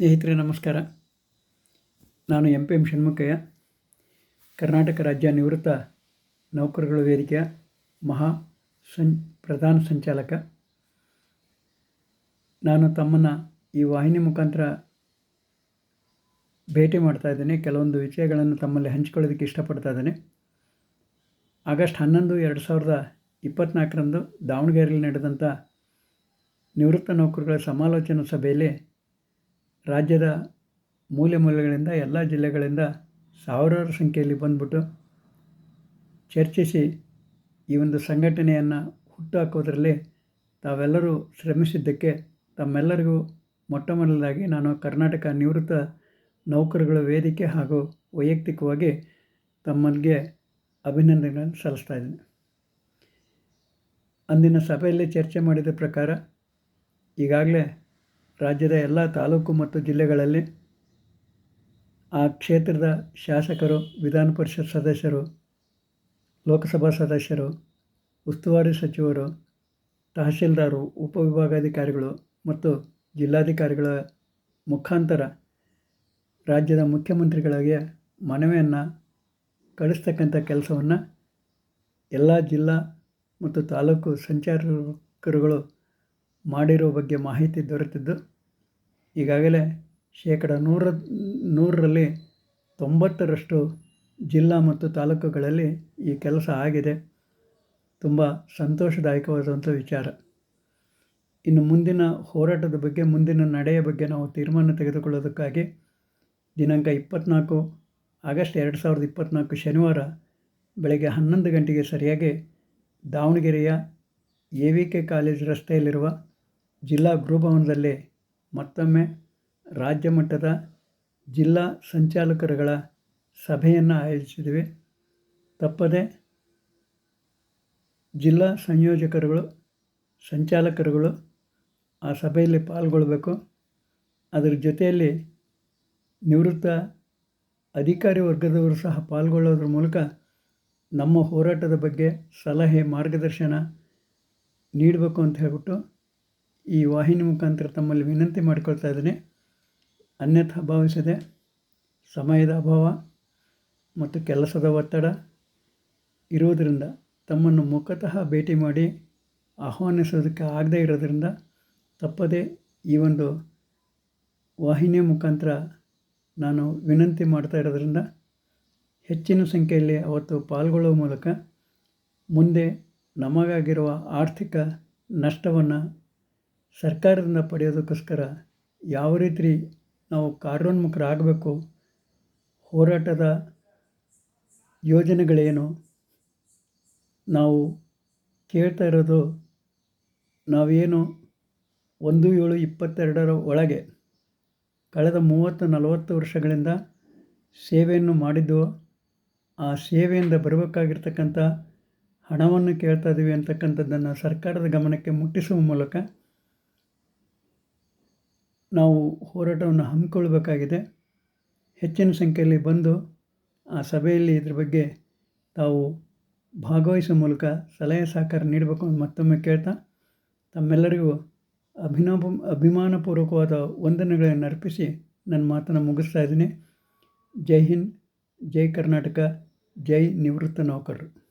ಸ್ನೇಹಿತರೆ, ನಮಸ್ಕಾರ. ನಾನು M P M Shanmukhaiah. Karnataka ರಾಜ್ಯ ನಿವೃತ್ತ ನೌಕರಗಳ ವೇದಿಕೆಯ ಮಹಾ ಸಂ, ಪ್ರಧಾನ ಸಂಚಾಲಕ. ನಾನು ತಮ್ಮನ್ನು ಈ ವಾಹಿನಿ ಮುಖಾಂತರ ಭೇಟಿ ಮಾಡ್ತಾ ಇದ್ದೇನೆ. ಕೆಲವೊಂದು ವಿಷಯಗಳನ್ನು ತಮ್ಮಲ್ಲಿ ಹಂಚಿಕೊಳ್ಳೋದಕ್ಕೆ ಇಷ್ಟಪಡ್ತಾ ಇದ್ದೇನೆ. ಆಗಸ್ಟ್ ಹನ್ನೊಂದು, ಎರಡು ಸಾವಿರದ ಇಪ್ಪತ್ತ್ನಾಲ್ಕರಂದು ದಾವಣಗೆರೆಯಲ್ಲಿ ನಡೆದಂಥ ನಿವೃತ್ತ ನೌಕರರ ಸಮಾಲೋಚನಾ ಸಭೆಯಲ್ಲಿ ರಾಜ್ಯದ ಮೂಲೆ ಮೂಲೆಗಳಿಂದ ಎಲ್ಲ ಜಿಲ್ಲೆಗಳಿಂದ ಸಾವಿರಾರು ಸಂಖ್ಯೆಯಲ್ಲಿ ಬಂದ್ಬಿಟ್ಟು ಚರ್ಚಿಸಿ ಈ ಒಂದು ಸಂಘಟನೆಯನ್ನು ಹುಟ್ಟುಹಾಕೋದ್ರಲ್ಲಿ ತಾವೆಲ್ಲರೂ ಶ್ರಮಿಸಿದ್ದಕ್ಕೆ ತಮ್ಮೆಲ್ಲರಿಗೂ ಮೊಟ್ಟ ಮೊದಲದಾಗಿ ನಾನು ಕರ್ನಾಟಕ ನಿವೃತ್ತ ನೌಕರಗಳ ವೇದಿಕೆ ಹಾಗೂ ವೈಯಕ್ತಿಕವಾಗಿ ತಮ್ಮಲ್ಲಿಗೆ ಅಭಿನಂದನೆಗಳನ್ನು ಸಲ್ಲಿಸ್ತಾ ಇದ್ದೀನಿ. ಅಂದಿನ ಸಭೆಯಲ್ಲಿ ಚರ್ಚೆ ಮಾಡಿದ ಪ್ರಕಾರ ಈಗಾಗಲೇ ರಾಜ್ಯದ ಎಲ್ಲ ತಾಲೂಕು ಮತ್ತು ಜಿಲ್ಲೆಗಳಲ್ಲಿ ಆ ಕ್ಷೇತ್ರದ ಶಾಸಕರು, ವಿಧಾನ ಪರಿಷತ್ ಸದಸ್ಯರು, ಲೋಕಸಭಾ ಸದಸ್ಯರು, ಉಸ್ತುವಾರಿ ಸಚಿವರು, ತಹಶೀಲ್ದಾರು, ಉಪವಿಭಾಗಾಧಿಕಾರಿಗಳು ಮತ್ತು ಜಿಲ್ಲಾಧಿಕಾರಿಗಳ ಮುಖಾಂತರ ರಾಜ್ಯದ ಮುಖ್ಯಮಂತ್ರಿಗಳಿಗೆ ಮನವಿಯನ್ನು ಕಳಿಸ್ತಕ್ಕಂಥ ಕೆಲಸವನ್ನು ಎಲ್ಲ ಜಿಲ್ಲಾ ಮತ್ತು ತಾಲೂಕು ಸಂಚಾಲಕರುಗಳು ಮಾಡಿರೋ ಬಗ್ಗೆ ಮಾಹಿತಿ ದೊರೆತಿದ್ದು, ಈಗಾಗಲೇ ಶೇಕಡ ನೂರ, ನೂರರಲ್ಲಿ ತೊಂಬತ್ತರಷ್ಟು ಜಿಲ್ಲಾ ಮತ್ತು ತಾಲೂಕುಗಳಲ್ಲಿ ಈ ಕೆಲಸ ಆಗಿದೆ. ತುಂಬ ಸಂತೋಷದಾಯಕವಾದಂಥ ವಿಚಾರ. ಇನ್ನು ಮುಂದಿನ ಹೋರಾಟದ ಬಗ್ಗೆ, ಮುಂದಿನ ನಡೆಯ ಬಗ್ಗೆ ನಾವು ತೀರ್ಮಾನ ತೆಗೆದುಕೊಳ್ಳೋದಕ್ಕಾಗಿ ದಿನಾಂಕ ಇಪ್ಪತ್ತ್ನಾಲ್ಕು ಆಗಸ್ಟ್ ಎರಡು ಸಾವಿರದ ಇಪ್ಪತ್ತ್ನಾಲ್ಕು ಶನಿವಾರ ಬೆಳಗ್ಗೆ ಹನ್ನೊಂದು ಗಂಟೆಗೆ ಸರಿಯಾಗಿ ದಾವಣಗೆರೆಯ ಎ ವಿ ಕೆ ಕಾಲೇಜ್ ರಸ್ತೆಯಲ್ಲಿರುವ ಜಿಲ್ಲಾ ಗೃಹಭವನದಲ್ಲಿ ಮತ್ತೊಮ್ಮೆ ರಾಜ್ಯ ಮಟ್ಟದ ಜಿಲ್ಲಾ ಸಂಚಾಲಕರುಗಳ ಸಭೆಯನ್ನು ಆಯೋಜಿಸಿದ್ವಿ ತಪ್ಪದೆ ಜಿಲ್ಲಾ ಸಂಯೋಜಕರುಗಳು, ಸಂಚಾಲಕರುಗಳು ಆ ಸಭೆಯಲ್ಲಿ ಪಾಲ್ಗೊಳ್ಳಬೇಕು. ಅದರ ಜೊತೆಯಲ್ಲಿ ನಿವೃತ್ತ ಅಧಿಕಾರಿ ವರ್ಗದವರು ಸಹ ಪಾಲ್ಗೊಳ್ಳೋದ್ರ ಮೂಲಕ ನಮ್ಮ ಹೋರಾಟದ ಬಗ್ಗೆ ಸಲಹೆ, ಮಾರ್ಗದರ್ಶನ ನೀಡಬೇಕು ಅಂತ ಹೇಳ್ಬಿಟ್ಟು ಈ ವಾಹಿನಿ ಮುಖಾಂತರ ತಮ್ಮಲ್ಲಿ ವಿನಂತಿ ಮಾಡಿಕೊಳ್ತಾ ಇದ್ದೀನಿ. ಅನ್ಯಥಾ ಭಾವಿಸದೆ, ಸಮಯದ ಅಭಾವ ಮತ್ತು ಕೆಲಸದ ಒತ್ತಡ ಇರುವುದರಿಂದ ತಮ್ಮನ್ನು ಮುಖತಃ ಭೇಟಿ ಮಾಡಿ ಆಹ್ವಾನಿಸೋದಕ್ಕೆ ಆಗದೇ ಇರೋದರಿಂದ ತಪ್ಪದೇ ಈ ಒಂದು ವಾಹಿನಿಯ ಮುಖಾಂತರ ನಾನು ವಿನಂತಿ ಮಾಡ್ತಾ ಇರೋದರಿಂದ ಹೆಚ್ಚಿನ ಸಂಖ್ಯೆಯಲ್ಲಿ ಅವತ್ತು ಪಾಲ್ಗೊಳ್ಳುವ ಮೂಲಕ ಮುಂದೆ ನಮಗಾಗಿರುವ ಆರ್ಥಿಕ ನಷ್ಟವನ್ನು ಸರ್ಕಾರದಿಂದ ಪಡೆಯೋದಕ್ಕೋಸ್ಕರ ಯಾವ ರೀತಿ ನಾವು ಕಾರ್ಯೋನ್ಮುಖರಾಗಬೇಕು, ಹೋರಾಟದ ಯೋಜನೆಗಳೇನು, ನಾವು ಕೇಳ್ತಾ ಇರೋದು ನಾವೇನು ಒಂದು ಏಳು ಇಪ್ಪತ್ತೆರಡರ ಒಳಗೆ ಕಳೆದ ಮೂವತ್ತು ನಲವತ್ತು ವರ್ಷಗಳಿಂದ ಸೇವೆಯನ್ನು ಮಾಡಿದ್ದು, ಆ ಸೇವೆಯಿಂದ ಬರಬೇಕಾಗಿರ್ತಕ್ಕಂಥ ಹಣವನ್ನು ಕೇಳ್ತಾ ಇದ್ದೀವಿ ಅಂತಕ್ಕಂಥದ್ದನ್ನು ಸರ್ಕಾರದ ಗಮನಕ್ಕೆ ಮುಟ್ಟಿಸುವ ಮೂಲಕ ನಾವು ಹೋರಾಟವನ್ನು ಹಮ್ಮಿಕೊಳ್ಬೇಕಾಗಿದೆ. ಹೆಚ್ಚಿನ ಸಂಖ್ಯೆಯಲ್ಲಿ ಬಂದು ಆ ಸಭೆಯಲ್ಲಿ ಇದ್ರ ಬಗ್ಗೆ ತಾವು ಭಾಗವಹಿಸುವ ಮೂಲಕ ಸಲಹೆ ಸಹಕಾರ ನೀಡಬೇಕು ಅಂತ ಮತ್ತೊಮ್ಮೆ ಕೇಳ್ತಾ, ತಮ್ಮೆಲ್ಲರಿಗೂ ಅಭಿನವ ಅಭಿಮಾನಪೂರ್ವಕವಾದ ವಂದನೆಗಳನ್ನು ಅರ್ಪಿಸಿ ನನ್ನ ಮಾತನ್ನು ಮುಗಿಸ್ತಾ ಇದ್ದೀನಿ. ಜೈ ಹಿಂದ್, ಜೈ ಕರ್ನಾಟಕ, ಜೈ ನಿವೃತ್ತ ನೌಕರರು.